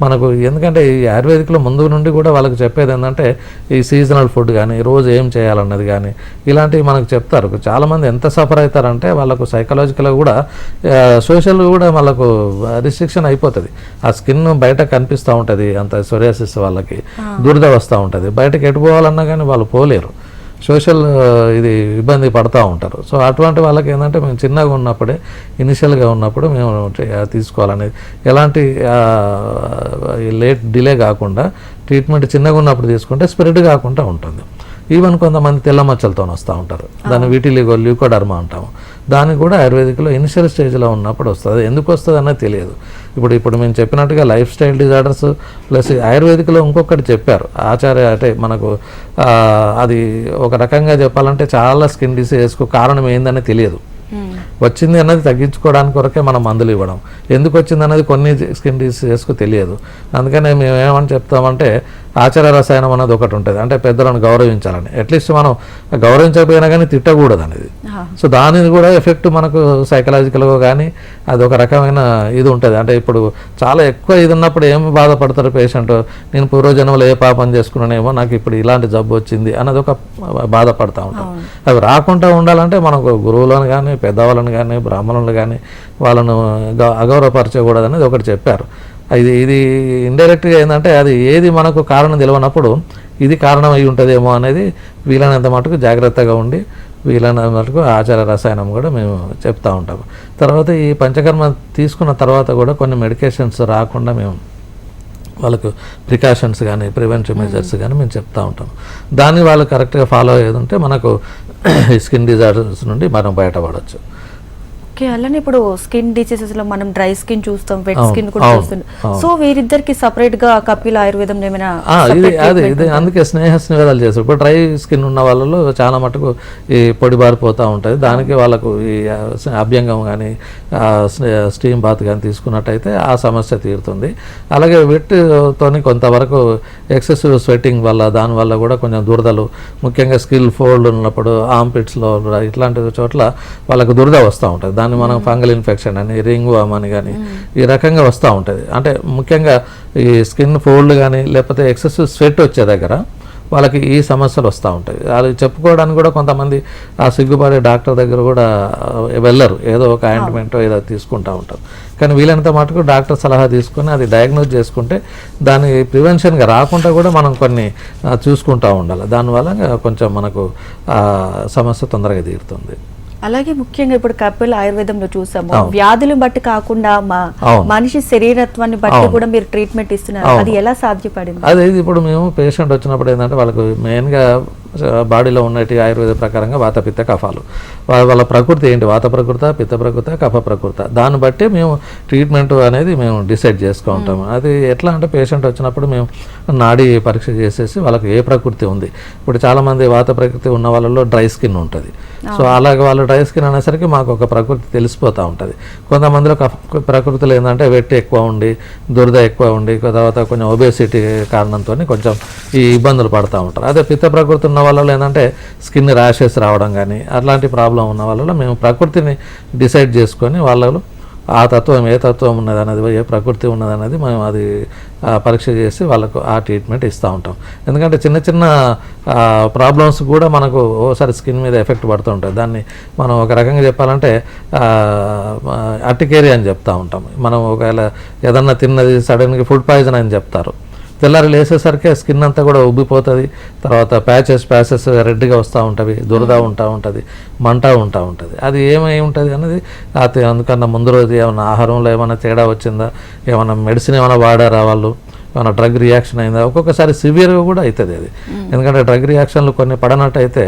మనకు ఎందుకంటే ఈ ఆయుర్వేదిక్లో ముందు నుండి కూడా వాళ్ళకి చెప్పేది ఏంటంటే ఈ సీజనల్ ఫుడ్ కానీ రోజు ఏం చేయాలన్నది కానీ ఇలాంటివి మనకు చెప్తారు. చాలామంది ఎంత సఫర్ అవుతారంటే వాళ్ళకు సైకలాజికల్గా కూడా సోషల్ కూడా వాళ్ళకు రిస్ట్రిక్షన్ అయిపోతుంది. ఆ స్కిన్ బయట కనిపిస్తూ ఉంటుంది అంత సొరియాసిస్ వాళ్ళకి దురద వస్తూ ఉంటుంది. బయటకు ఎటు పోవాలన్నా కానీ వాళ్ళు పోలేరు. సోషల్ ఇది ఇబ్బంది పడుతూ ఉంటారు. సో అటువంటి వాళ్ళకి ఏంటంటే మేము చిన్నగా ఉన్నప్పుడే ఇనిషియల్గా ఉన్నప్పుడు మేము తీసుకోవాలనేది. ఎలాంటి లేట్ డిలే కాకుండా ట్రీట్మెంట్ చిన్నగా ఉన్నప్పుడు తీసుకుంటే స్ప్రెడ్ కాకుండా ఉంటుంది. ఈవెన్ కొంతమంది తెల్ల మచ్చలతో వస్తూ ఉంటారు. దాన్ని వీటిలిగో ల్యూకోడర్మా అంటాము. దానికి కూడా ఆయుర్వేదిక్లో ఇనిషియల్ స్టేజ్లో ఉన్నప్పుడు వస్తుంది. ఎందుకు వస్తుంది అన్నది తెలియదు. ఇప్పుడు ఇప్పుడు మేము చెప్పినట్టుగా లైఫ్ స్టైల్ డిజార్డర్స్ ప్లస్ ఆయుర్వేదిక్లో ఇంకొకటి చెప్పారు. ఆచార్య అంటే మనకు అది ఒక రకంగా చెప్పాలంటే చాలా స్కిన్ డిసీజెస్కు కారణం ఏందని తెలియదు. వచ్చింది అన్నది తగ్గించుకోవడానికి కొరకే మనం మందులు ఇవ్వడం. ఎందుకు వచ్చింది అన్నది కొన్ని స్కిన్ డిసీజెస్కు తెలియదు. అందుకనే మేము ఏమని చెప్తామంటే ఆచార రసాయనం అన్నది ఒకటి ఉంటుంది. అంటే పెద్దలను గౌరవించాలని. అట్లీస్ట్ మనం గౌరవించకపోయినా కానీ తిట్టకూడదు అనేది సో దానిది కూడా ఎఫెక్ట్ మనకు సైకలాజికల్గా కానీ అది ఒక రకమైన ఇది ఉంటుంది. అంటే ఇప్పుడు చాలా ఎక్కువ ఇది ఉన్నప్పుడు ఏం బాధపడతారు పేషెంట్ నేను పూర్వజన్మలో ఏ పాపం చేసుకున్నానేమో నాకు ఇప్పుడు ఇలాంటి జబ్బు వచ్చింది అన్నది ఒక బాధపడతా ఉంటాం. అవి రాకుండా ఉండాలంటే మనకు గురువులను కానీ పెద్దవాళ్ళని కానీ బ్రాహ్మణులు కానీ వాళ్ళను అగౌరవపరచకూడదు అనేది ఒకటి చెప్పారు. ఇది ఇది ఇండైరెక్ట్గా ఏంటంటే అది ఏది మనకు కారణం తెలియనప్పుడు ఇది కారణం అయి ఉంటుందేమో అనేది వీలైనంత మటుకు జాగ్రత్తగా ఉండి వీలైనంత మటుకు ఆచార రసాయనం కూడా మేము చెప్తా ఉంటాము తర్వాత ఈ పంచకర్మ తీసుకున్న తర్వాత కూడా కొన్ని మెడికేషన్స్ రాకుండా మేము వాళ్ళకు ప్రికాషన్స్ కానీ ప్రివెంటివ్ మెజర్స్ కానీ మేము చెప్తా ఉంటాం. దాన్ని వాళ్ళు కరెక్ట్గా ఫాలో అయ్యేది ఉంటే మనకు స్కిన్ డిజార్డర్స్ నుండి మనం బయటపడవచ్చు ఓకే అలానే ఇప్పుడు స్కిన్ డిసీజెస్లో మనం డ్రై స్కిన్ చూస్తాం వెట్ స్కిన్ కూడా చూస్తాం. సో వీరిద్దరికి సపరేట్గా కపిల్ ఆయుర్వేదం ఏమైనా అదే ఇది? అందుకే స్నేహ స్నేహాలు చేస్తారు. ఇప్పుడు డ్రై స్కిన్ ఉన్న వాళ్ళలో చాలా మటుకు ఈ పొడి బారిపోతూ ఉంటుంది. దానికి వాళ్ళకు ఈ అభ్యంగం కానీ స్టీమ్ బాత్ కానీ తీసుకున్నట్టయితే ఆ సమస్య తీరుతుంది. అలాగే వెట్ తోని కొంతవరకు ఎక్సెసివ్ స్వెట్టింగ్ వల్ల దానివల్ల కూడా కొంచెం దురదలు ముఖ్యంగా స్కిల్ ఫోల్డ్ ఉన్నప్పుడు ఆంపిట్స్లో ఇట్లాంటి చోట్ల వాళ్ళకు దురద వస్తూ ఉంటుంది. దాన్ని మనం ఫంగల్ ఇన్ఫెక్షన్ అని రింగ్ వామ్ అని కానీ ఈ రకంగా వస్తూ ఉంటుంది. అంటే ముఖ్యంగా ఈ స్కిన్ ఫోల్డ్ కానీ లేకపోతే ఎక్సెసివ్ స్వెట్ వచ్చే దగ్గర వాళ్ళకి ఈ సమస్యలు వస్తూ ఉంటాయి. అది చెప్పుకోవడానికి కూడా కొంతమంది ఆ సిగ్గుపడే డాక్టర్ దగ్గర కూడా వెళ్ళరు. ఏదో ఒక ఆయింట్మెంట్ ఏదో తీసుకుంటూ ఉంటారు. కానీ వీలైనంత మటుకు డాక్టర్ సలహా తీసుకొని అది డయాగ్నోజ్ చేసుకుంటే దాని ప్రివెన్షన్గా రాకుండా కూడా మనం కొన్ని చూసుకుంటూ ఉండాలి. దానివల్ల కొంచెం మనకు సమస్య తొందరగా తీరుతుంది. అలాగే ముఖ్యంగా ఇప్పుడు కపిల్ ఆయుర్వేదంలో చూసాము. వ్యాధులను బట్టి కాకుండా మా. మనిషి శరీరత్వాన్ని బట్టి కూడా మీరు ట్రీట్మెంట్ ఇస్తున్నారు. అది ఎలా సాధ్యపడింది? అదే ఇప్పుడు మేము పేషెంట్ వచ్చినప్పుడు ఏంటంటే వాళ్ళకు మెయిన్గా బాడీలో ఉన్నటి ఆయుర్వేద ప్రకారంగా వాత పిత్త కఫాలు. వాళ్ళ ప్రకృతి ఏంటి? వాత ప్రకృత పిత్త ప్రకృత కఫ ప్రకృత. దాన్ని బట్టి మేము ట్రీట్మెంట్ అనేది మేము డిసైడ్ చేసుకుంటాము అది ఎట్లా అంటే పేషెంట్ వచ్చినప్పుడు మేము నాడీ పరీక్ష చేసేసి వాళ్ళకి ఏ ప్రకృతి ఉంది? ఇప్పుడు చాలామంది వాత ప్రకృతి ఉన్న వాళ్ళలో డ్రై స్కిన్ ఉంటుంది. సో అలాగే వాళ్ళు డ్రై స్కిన్ అనేసరికి మాకు ఒక ప్రకృతి తెలిసిపోతూ ఉంటుంది. కొంతమందిలో కఫ ప్రకృతిలో ఏంటంటే వెట్టి ఎక్కువ ఉండి దురద ఎక్కువ ఉండి తర్వాత కొంచెం ఒబేసిటీ కారణంతో కొంచెం ఈ ఇబ్బందులు పడుతూ ఉంటారు. అదే పిత్త ప్రకృతి ఉన్న వాళ్ళలో ఏంటంటే స్కిన్ ర్యాషెస్ రావడం కానీ అట్లాంటి ప్రాబ్లం ఉన్న వాళ్ళలో మేము ప్రకృతిని డిసైడ్ చేసుకొని వాళ్ళలో ఆ తత్వం ఏ తత్వం ఉన్నది అనేది ఏ ప్రకృతి ఉన్నది అనేది మేము అది పరీక్ష చేసి వాళ్ళకు ఆ ట్రీట్మెంట్ ఇస్తూ ఉంటాం. ఎందుకంటే చిన్న చిన్న ప్రాబ్లమ్స్ కూడా మనకు ఓసారి స్కిన్ మీద ఎఫెక్ట్ పడుతూ ఉంటుంది దాన్ని మనం ఒక రకంగా చెప్పాలంటే అట్టికేరి అని చెప్తూ ఉంటాం. మనం ఒకవేళ ఏదన్నా తిన్నది సడన్గా ఫుడ్ పాయిజన్ అని చెప్తారు. తెల్లారి లేసేసరికి స్కిన్ అంతా కూడా ఉబ్బిపోతుంది. తర్వాత ప్యాచెస్ ప్యాచెస్ రెడ్గా వస్తూ ఉంటవి దురద ఉంటా ఉంటుంది మంట ఉంటా ఉంటుంది. అది ఏమై ఉంటుంది అనేది అది అందుకన్నా ముందు రోజు ఏమైనా ఆహారంలో ఏమైనా తేడా వచ్చిందా? ఏమైనా మెడిసిన్ ఏమైనా వాడారా వాళ్ళు? ఏమైనా డ్రగ్ రియాక్షన్ అయిందా? ఒక్కొక్కసారి సివియర్గా కూడా అవుతుంది అది. ఎందుకంటే డ్రగ్ రియాక్షన్లు కొన్ని పడనట్టు అయితే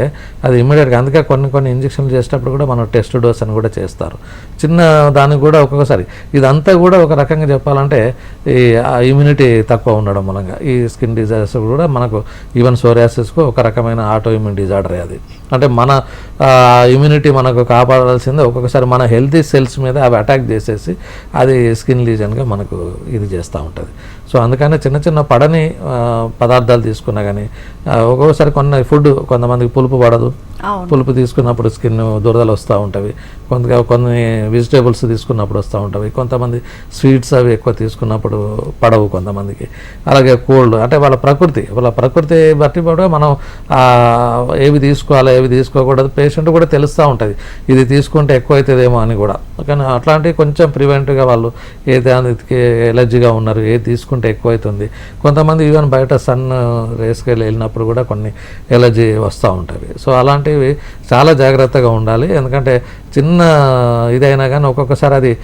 అది ఇమ్మీడియట్గా అందుకే కొన్ని కొన్ని ఇంజక్షన్లు చేసేటప్పుడు కూడా మనం టెస్ట్ డోస్ అని కూడా చేస్తారు. చిన్న దానికి కూడా ఒక్కొక్కసారి ఇదంతా కూడా ఒక రకంగా చెప్పాలంటే ఈ ఇమ్యూనిటీ తక్కువ ఉండడం మూలంగా. ఈ స్కిన్ డిజార్డర్స్ కూడా మనకు ఈవెన్ సోరియాసిస్కు ఒక రకమైన ఆటో ఇమ్యూన్ డిజార్డర్ అది. అంటే మన ఇమ్యూనిటీ మనకు కాపాడాల్సిందే ఒక్కొక్కసారి మన హెల్తీ సెల్స్ మీద అవి అటాక్ చేసేసి అది స్కిన్ లీజన్గా మనకు ఇది చేస్తూ ఉంటుంది. సో అందుకని చిన్న చిన్న పడని పదార్థాలు తీసుకున్నా కానీ ఒక్కొక్కసారి కొన్ని ఫుడ్ కొంతమందికి పులుపు పడదు. పులుపు తీసుకున్నప్పుడు స్కిన్ దురదలు వస్తూ ఉంటవి కొంత కొన్ని వెజిటేబుల్స్ తీసుకున్నప్పుడు వస్తూ ఉంటాయి. కొంతమంది స్వీట్స్ అవి ఎక్కువ తీసుకున్నప్పుడు పడవు కొంతమందికి. అలాగే కోల్డ్ అంటే వాళ్ళ ప్రకృతి వాళ్ళ ప్రకృతి బట్టి కూడా మనం ఏవి తీసుకోవాలి ఏవి తీసుకోకూడదు పేషెంట్ కూడా తెలుస్తూ ఉంటుంది. ఇది తీసుకుంటే ఎక్కువ అవుతుందేమో అని కూడా. కానీ అట్లాంటివి కొంచెం ప్రివెంట్గా వాళ్ళు ఏ దానికి ఎలర్జీగా ఉన్నారు ఏది తీసుకుంటే ఎక్కువ అవుతుంది కొంతమంది ఈవెన్ బయట సన్ రేస్కి వెళ్ళినప్పుడు కూడా కొన్ని ఎలర్జీ వస్తూ ఉంటుంది. సో అలాంటివి చాలా జాగ్రత్తగా ఉండాలి. ఎందుకంటే చిన్న ఇదైనా కానీ ఒక్కొక్కసారి అది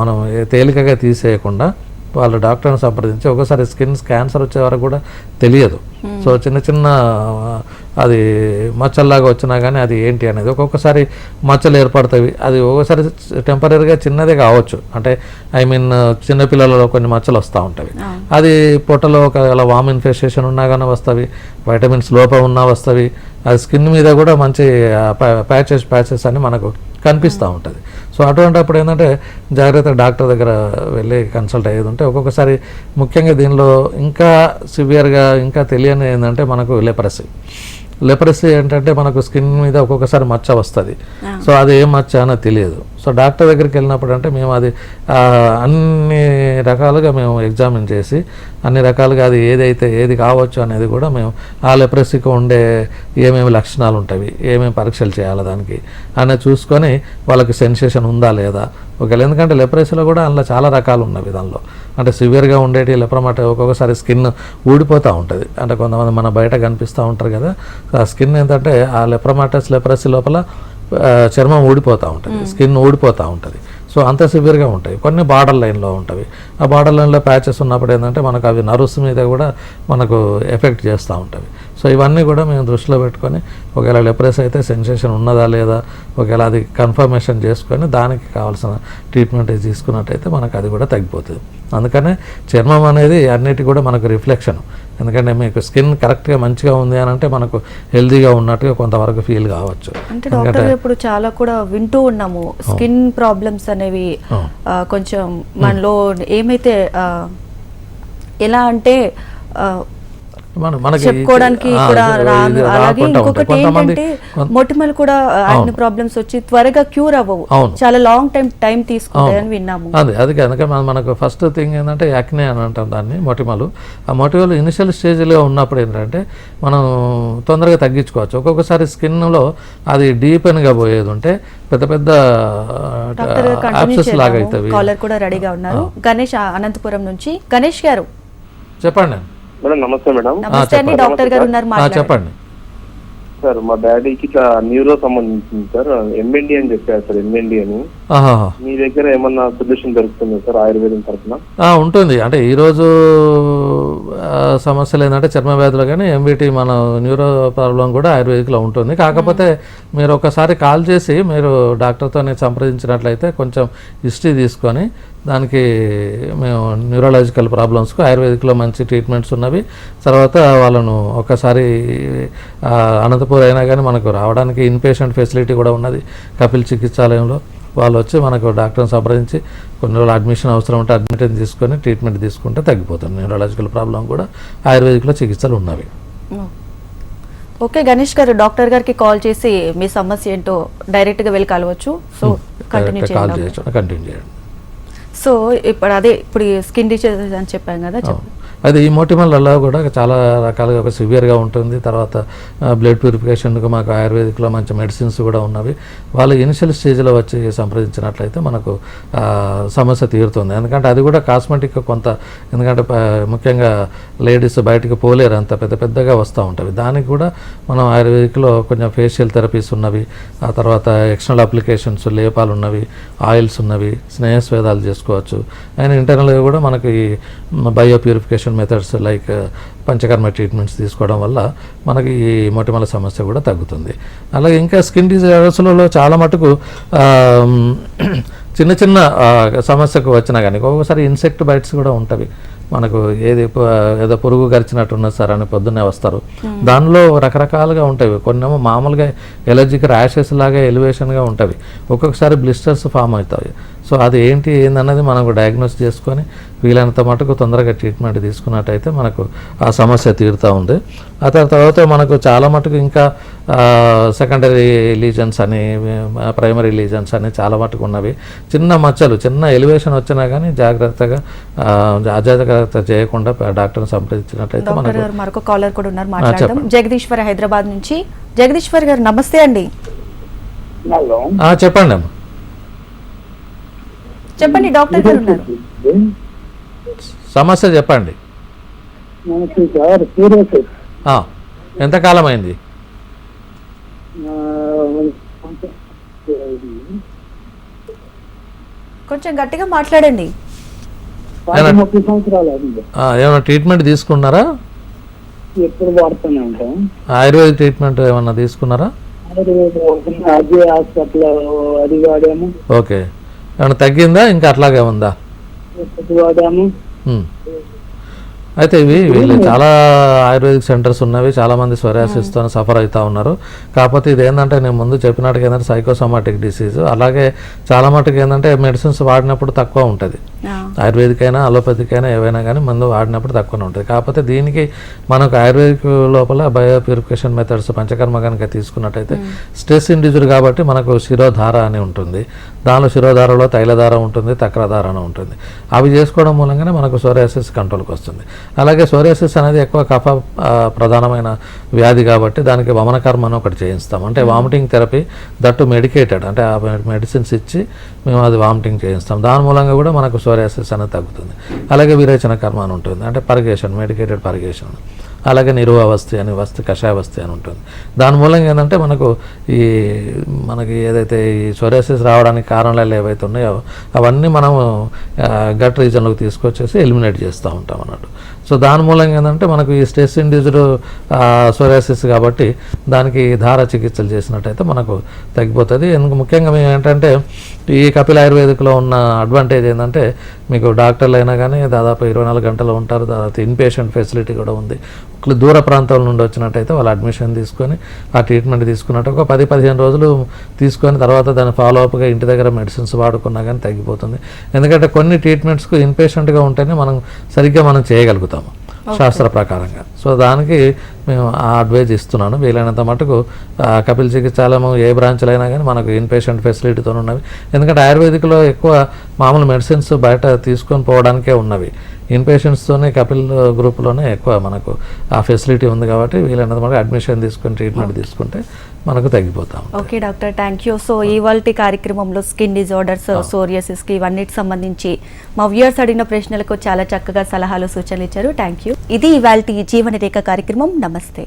మనం తేలికగా తీసేయకుండా వాళ్ళు డాక్టర్ని సంప్రదించి ఒకసారి స్కిన్ క్యాన్సర్ వచ్చే వరకు కూడా తెలియదు. సో చిన్న చిన్న అది మచ్చల్లాగా వచ్చినా కానీ అది ఏంటి అనేది ఒక్కొక్కసారి మచ్చలు ఏర్పడతాయి. అది ఒక్కొక్కసారి టెంపరీగా చిన్నదే కావచ్చు. అంటే ఐ మీన్ చిన్నపిల్లలలో కొన్ని మచ్చలు వస్తూ ఉంటాయి. అది పొట్టలో ఒక వామ్ ఇన్ఫెస్టేషన్ ఉన్నా కానీ వస్తాయి. వైటమిన్స్ లోపం ఉన్నా వస్తాయి. అది స్కిన్ మీద కూడా మంచి ప్యాచెస్ ప్యాచెస్ అని మనకు కనిపిస్తూ ఉంటుంది. సో అటువంటిప్పుడు ఏంటంటే జాగ్రత్త డాక్టర్ దగ్గర వెళ్ళి కన్సల్ట్ అయ్యేది ఉంటే ఒక్కొక్కసారి ముఖ్యంగా దీనిలో ఇంకా సివియర్గా ఇంకా తెలియని ఏంటంటే మనకు లెపరసీ. లెపరసీ ఏంటంటే మనకు స్కిన్ మీద ఒక్కొక్కసారి మచ్చ వస్తుంది. సో అది ఏం మచ్చ అన్నది తెలియదు. సో డాక్టర్ దగ్గరికి వెళ్ళినప్పుడు అంటే మేము అది అన్ని రకాలుగా మేము ఎగ్జామిన్ చేసి అన్ని రకాలుగా అది ఏదైతే ఏది కావచ్చు అనేది కూడా మేము ఆ లెప్రసీకి ఉండే ఏమేమి లక్షణాలు ఉంటాయి ఏమేమి పరీక్షలు చేయాలి దానికి అనేది చూసుకొని వాళ్ళకి సెన్సేషన్ ఉందా లేదా. ఒకవేళ ఎందుకంటే లెప్రసీలో కూడా అందులో చాలా రకాలు ఉన్నవి దానిలో. అంటే సివియర్గా ఉండేటి లెప్రమాట ఒక్కొక్కసారి స్కిన్ ఊడిపోతూ ఉంటుంది. అంటే కొంతమంది మన బయట కనిపిస్తూ ఉంటారు కదా ఆ స్కిన్ ఏంటంటే ఆ లెప్రమాటస్ లెప్రసీ లోపల చర్మం ఊడిపోతూ ఉంటుంది స్కిన్ ఊడిపోతూ ఉంటుంది. సో అంత సివియర్గా ఉంటాయి. కొన్ని బార్డర్ లైన్లో ఉంటాయి. ఆ బార్డర్ లైన్లో ప్యాచెస్ ఉన్నప్పుడు ఏంటంటే మనకు అవి నర్వ్స్ మీద కూడా మనకు ఎఫెక్ట్ చేస్తూ ఉంటాయి సో ఇవన్నీ కూడా మేము దృష్టిలో పెట్టుకొని ఒకవేళ లెప్రెస్ అయితే సెన్సేషన్ ఉన్నదా లేదా ఒకవేళ అది కన్ఫర్మేషన్ చేసుకొని దానికి కావాల్సిన ట్రీట్మెంట్ తీసుకున్నట్టయితే మనకు అది కూడా తగ్గిపోతుంది. అందుకనే చర్మం అనేది అన్నిటి కూడా మనకు రిఫ్లెక్షన్ ఎందుకంటే మీకు స్కిన్ కరెక్ట్గా మంచిగా ఉంది అని అంటే మనకు హెల్తీగా ఉన్నట్టుగా కొంతవరకు ఫీల్ కావచ్చు. అంటే డాక్టర్ ఇప్పుడు చాలా కూడా వింటూ ఉన్నాము. స్కిన్ ప్రాబ్లమ్స్ అనేవి కొంచెం మనలో ఏమైతే ఎలా అంటే మన మనకి చెప్పుకోవడానికి కూడా అలాగే. ఇంకొకటి ఏంటంటే మొటిమలు కూడా యాక్ని ప్రాబ్లమ్స్ వచ్చి త్వరగా క్యూర్ అవ్వవు. చాలా లాంగ్ టైం టైం తీసుకుంటాయని విన్నాము. అది అది కనుక మన- మనకు ఫస్ట్ థింగ్ ఏంటంటే యాక్నే అని అంటాం దాన్ని మొటిమలు. ఆ మొటిమలు ఇనిషియల్ స్టేజ్లో ఉన్నప్పుడు ఏంటంటే మనం తొందరగా తగ్గించుకోవచ్చు. ఒక్కొక్కసారి స్కిన్లో అది డీపెన్గా పోయేది ఉంటే పెద్ద పెద్ద లాగా అవుతాయి. కాలర్ కూడా రెడీగా ఉన్నారు. గణేష్ అనంతపురం నుంచి గణేష్ గారు. చెప్పండి. మేడం నమస్తే మేడం. నమస్తే అండి డాక్టర్ గారు ఉన్నారు చెప్పండి. సార్ మా డాడీకి ఇట్లా న్యూరో సంబంధించింది సార్. ఎంఎన్డి అని చెప్పారు సార్ ఎంఎన్డి అని. మీ దగ్గర ఏమన్నా సొల్యూషన్ దొరుకుతుంది సార్ ఆయుర్వేదం తరఫున? ఆ, ఉంటుంది. అంటే ఈరోజు ఆ, సమస్యలు ఏంటంటే చర్మ వ్యాధులు కానీ ఎంబీటీ మన న్యూరో ప్రాబ్లం కూడా ఆయుర్వేదిక్లో ఉంటుంది. కాకపోతే మీరు ఒకసారి కాల్ చేసి మీరు డాక్టర్తో సంప్రదించినట్లయితే కొంచెం హిస్టరీ తీసుకొని దానికి మేము న్యూరలాజికల్ ప్రాబ్లమ్స్కు ఆయుర్వేదిక్లో మంచి ట్రీట్మెంట్స్ ఉన్నవి. తర్వాత వాళ్ళను ఒకసారి అనంతపూర్ అయినా కానీ మనకు రావడానికి ఇన్పేషెంట్ ఫెసిలిటీ కూడా ఉన్నది. కపిల్ చికిత్సాలయంలో. వాళ్ళు వచ్చి మనకు డాక్టర్ని సంప్రదించి కొన్ని రోజులు అడ్మిషన్ అవసరం ఉంటే అడ్మిషన్ తీసుకొని ట్రీట్మెంట్ తీసుకుంటే తగ్గిపోతుంది. న్యూరలాజికల్ ప్రాబ్లం కూడా ఆయుర్వేదిక్లో చికిత్సలు ఉన్నవి. ఓకే గణేష్ గారు డాక్టర్ గారికి కాల్ చేసి మీ సమస్య ఏంటో డైరెక్ట్గా వెళ్ళి కలవచ్చు. సో కంటిన్యూ చేయండి కంటిన్యూ చేయండి. సో ఇప్పుడు అదే ఇప్పుడు స్కిన్ డిసీజెస్ అని చెప్పాం కదా అయితే అది ఈ మోటిమల్లలో కూడా చాలా రకాలుగా ఒక సివియర్గా ఉంటుంది. తర్వాత బ్లడ్ ప్యూరిఫికేషన్కి మాకు ఆయుర్వేదిక్లో మంచి మెడిసిన్స్ కూడా ఉన్నవి. వాళ్ళు ఇనిషియల్ స్టేజ్లో వచ్చి సంప్రదించినట్లయితే మనకు సమస్య తీరుతుంది. ఎందుకంటే అది కూడా కాస్మెటిక్ కొంత ఎందుకంటే ముఖ్యంగా లేడీస్ బయటికి పోలేరు. అంత పెద్ద పెద్దగా వస్తూ ఉంటుంది దానికి కూడా మనం ఆయుర్వేదిక్లో కొంచెం ఫేషియల్ థెరపీస్ ఉన్నవి. ఆ తర్వాత ఎక్స్టర్నల్ అప్లికేషన్స్ లేపాలు ఉన్నవి ఆయిల్స్ ఉన్నవి స్నేహస్వేదాలు చేసుకోవచ్చు. అండ్ ఇంటర్నల్గా కూడా మనకి bio purification methods like Panchakarma treatments తీసుకోవడం వల్ల మనకి ఈ మొటిమల సమస్య కూడా తగ్గుతుంది. అలాగే ఇంకా స్కిన్ డిజీజెస్లలో చాలా మటుకు చిన్న చిన్న సమస్యకు వచ్చినా కానీ ఒక్కొక్కసారి ఇన్సెక్ట్ బైట్స్ కూడా ఉంటవి. మనకు ఏది ఏదో పురుగు గరిచినట్టున్నది సార్ అని పొద్దున్నే వస్తారు. దానిలో రకరకాలుగా ఉంటాయి కొన్నేమో మామూలుగా ఎలర్జిక్ ర్యాషెస్ లాగా ఎలివేషన్గా ఉంటవి. ఒక్కొక్కసారి బ్లిస్టర్స్ ఫామ్ అవుతాయి. సో అది ఏంటి ఏందన్నది మనకు డయాగ్నోస్ చేసుకొని వీలైనంత మటుకు తొందరగా ట్రీట్మెంట్ తీసుకున్నట్టయితే మనకు ఆ సమస్య తీరుతూ ఉంది. ఆ తర్వా- తర్వాత మనకు చాలా మటుకు ఇంకా సెకండరీ లీజన్స్ అని ప్రైమరీ లీజన్స్ అని చాలా మటుకు ఉన్నవి. చిన్న మచ్చలు చిన్న ఎలివేషన్ వచ్చినా కానీ జాగ్రత్తగా ఆ, అజాగ్రత్త చేయకుండా డాక్టర్ని సంప్రదించినట్టయితే మనకు మరొక కాలర్ కూడా ఉన్నారు మాట్లాడదాం. జగదీశ్వర్ హైదరాబాద్ నుంచి. జగదీశ్వర్ గారు నమస్తే అండి. హలో. ఆ, చెప్పండి అమ్మ చెప్పండి డాక్టర్ గారు ఉన్నారు. సమస్య చెప్పండి. ఎంతకాలం అయింది కొంచెం గట్టిగా మాట్లాడండి. ఏమైనా ట్రీట్మెంట్ తీసుకున్నారా? ఎప్పుడు వాడుతూనే ఉంటాం. ఆయుర్వేద ట్రీట్మెంట్ ఏమన్నా తీసుకున్నారా? ఆయుర్వేద హాస్పిటల్ అది వాడాము. ఓకే. ఏమైనా తగ్గిందా? ఇంకా అట్లాగే ఉందా. అయితే ఇవి వీళ్ళు చాలా ఆయుర్వేదిక్ సెంటర్స్ ఉన్నవి చాలా మంది స్వరాసిస్తో సఫర్ అవుతా ఉన్నారు. కాకపోతే ఇది ఏంటంటే నేను ముందు చెప్పినట్టుగా ఏంటంటే సైకోసోమాటిక్ డిసీజ్. అలాగే చాలా మటుకు ఏంటంటే మెడిసిన్స్ వాడినప్పుడు తక్కువ ఉంటుంది. ఆయుర్వేదిక్ అయినా అలోపతిక్ అయినా ఏవైనా కానీ మందు వాడినప్పుడు తక్కువనే ఉంటుంది. కాకపోతే దీనికి మనకు ఆయుర్వేదిక్ లోపల బయో ప్యూరిఫికేషన్ మెథడ్స్ పంచకర్మ కనుక తీసుకున్నట్టయితే స్ట్రెస్ ఇండిజుర్ కాబట్టి మనకు శిరోధార అని ఉంటుంది. దానిలో శిరోధారలో తైలధార ఉంటుంది తక్రధార అని ఉంటుంది. అవి చేసుకోవడం మూలంగానే మనకు సోరియాసిస్ కంట్రోల్కి వస్తుంది అలాగే సోరియాసిస్ అనేది ఎక్కువ కఫ ప్రధానమైన వ్యాధి కాబట్టి దానికి వమన కర్మ అని ఒకటి చేయిస్తాం. అంటే వామిటింగ్ థెరపీ దట్టు మెడికేటెడ్ అంటే ఆ మెడిసిన్స్ ఇచ్చి మేము అది వామిటింగ్ చేయిస్తాం. దాని మూలంగా కూడా మనకు సోరియాసిస్ అనేది తగ్గుతుంది. అలాగే విరేచన కర్మ అని ఉంటుంది. అంటే పర్గేషన్ మెడికేటెడ్ పర్గేషన్. అలాగే నిరువ వస్తి అని వస్తి కషాయ వస్తి అని ఉంటుంది. దాని మూలంగా ఏంటంటే మనకు ఈ మనకి ఏదైతే ఈ సోరియాసిస్ రావడానికి కారణాలు ఏవైతే ఉన్నాయో అవన్నీ మనం గట్ రీజన్లోకి తీసుకొచ్చేసి ఎలిమినేట్ చేస్తూ ఉంటాం అన్నట్టు. సో దాని మూలంగా ఏంటంటే మనకు ఈ స్ట్రెస్ ఇండ్యూజ్డ్ సోరాసిస్ కాబట్టి దానికి ధార చికిత్సలు చేసినట్టయితే మనకు తగ్గిపోతుంది. ఎందుకు ముఖ్యంగా మేము ఏంటంటే ఈ కపిల ఆయుర్వేదిక్లో ఉన్న అడ్వాంటేజ్ ఏంటంటే మీకు డాక్టర్లు అయినా కానీ దాదాపు ఇరవై నాలుగు గంటలు ఉంటారు. తర్వాత ఇన్పేషెంట్ ఫెసిలిటీ కూడా ఉంది. దూర ప్రాంతాల నుండి వచ్చినట్టయితే వాళ్ళు అడ్మిషన్ తీసుకొని ఆ ట్రీట్మెంట్ తీసుకున్నట్టు ఒక పది పదిహేను రోజులు తీసుకొని తర్వాత దాని ఫాలోఅప్గా ఇంటి దగ్గర మెడిసిన్స్ వాడుకున్నా కానీ తగ్గిపోతుంది. ఎందుకంటే కొన్ని ట్రీట్మెంట్స్కు ఇన్పేషెంట్గా ఉంటేనే మనం సరిగ్గా మనం చేయగలుగుతాం. చేయగలుగుతాము శాస్త్ర ప్రకారంగా. సో దానికి మేము ఆ అడ్వైజ్ ఇస్తున్నాను. వీలైనంత మటుకు కపిల్ చికిత్సాలయం ఏ బ్రాంచ్లో అయినా కానీ మనకు ఇన్పేషెంట్ ఫెసిలిటీతో ఉన్నవి ఎందుకంటే ఆయుర్వేదిక్లో ఎక్కువ మామూలు మెడిసిన్స్ బయట తీసుకొని పోవడానికే ఉన్నవి. ఇన్పేషెంట్స్తోనే కపిల్ గ్రూప్లోనే ఎక్కువ మనకు ఆ ఫెసిలిటీ ఉంది కాబట్టి వీలైనంత మటుకు అడ్మిషన్ తీసుకొని ట్రీట్మెంట్ తీసుకుంటే మనకు తగ్గిపోతాం okay doctor. Thank you so ఇవాళ కార్యక్రమంలో స్కిన్ డిజార్డర్స్ సోరియాసిస్కి ఇవన్నిటి సంబంధించి మా వ్యూయర్స్ అడిగిన ప్రశ్నలకు చాలా చక్కగా సలహాలు సూచనలు ఇచ్చారు. థ్యాంక్ యూ ఇది ఇవాళ జీవన రేఖ కార్యక్రమం. నమస్తే.